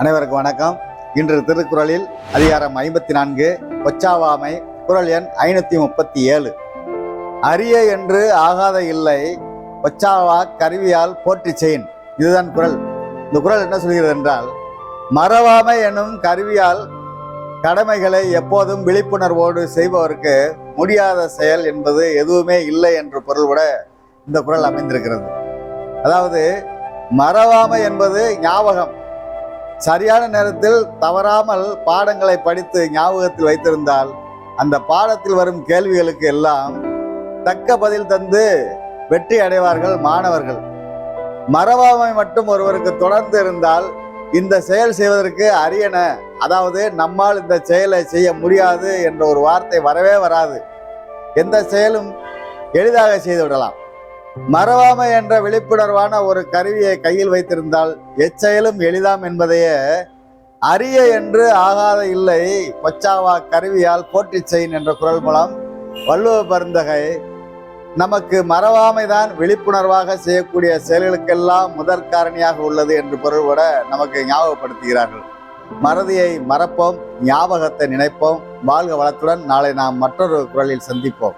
அனைவருக்கும் வணக்கம். இன்று திருக்குறளில் அதிகாரம் ஐம்பத்தி நான்கு கொச்சாவாமை குறள் எண் ஐநூத்தி முப்பத்தி ஏழு. அரிய என்று ஆகாத இல்லை கொச்சாவா கருவியால் போற்றி செயின் இதுதான் குறள் இந்த குறள் என்ன சொல்கிறது என்றால் மறவாமை எனும் கருவியால் கடமைகளை எப்போதும் விழிப்புணர்வோடு செய்பவருக்கு முடியாத செயல் என்பது எதுவுமே இல்லை என்ற பொருள்பட இந்த குறள் அமைந்திருக்கிறது. அதாவது மறவாமை என்பது ஞாபகம். சரியான நேரத்தில் தவறாமல் பாடங்களை படித்து ஞாபகத்தில் வைத்திருந்தால் அந்த பாடத்தில் வரும் கேள்விகளுக்கு எல்லாம் தக்க பதில் தந்து வெற்றி அடைவார்கள் மாணவர்கள். மறவாமை மட்டும் ஒருவருக்கு தொடர்ந்து இருந்தால் இந்த செயல் செய்வதற்கு அரியன. அதாவது நம்மால் இந்த செயலை செய்ய முடியாது என்ற ஒரு வார்த்தை வரவே வராது. எந்த செயலும் எளிதாக செய்து விடலாம். மறவாமை என்ற விழிப்புணர்வான ஒரு கருவியை கையில் வைத்திருந்தால் எச்செயலும் எளிதாம் என்பதையே அரிய என்று ஆகாத இல்லை கொச்சாவா கருவியால் போற்றி செயின் என்ற குரல் மூலம் வள்ளுவ பருந்தகை நமக்கு மறவாமைதான் விழிப்புணர்வாக செய்யக்கூடிய செயல்களுக்கெல்லாம் முதற் காரணியாக உள்ளது என்று பொருள்பட நமக்கு ஞாபகப்படுத்துகிறார்கள். மறதியை மறப்போம் ஞாபகத்தை நினைப்போம். வாழ்க வளத்துடன் நாளை நாம் மற்றொரு குரலில் சந்திப்போம்.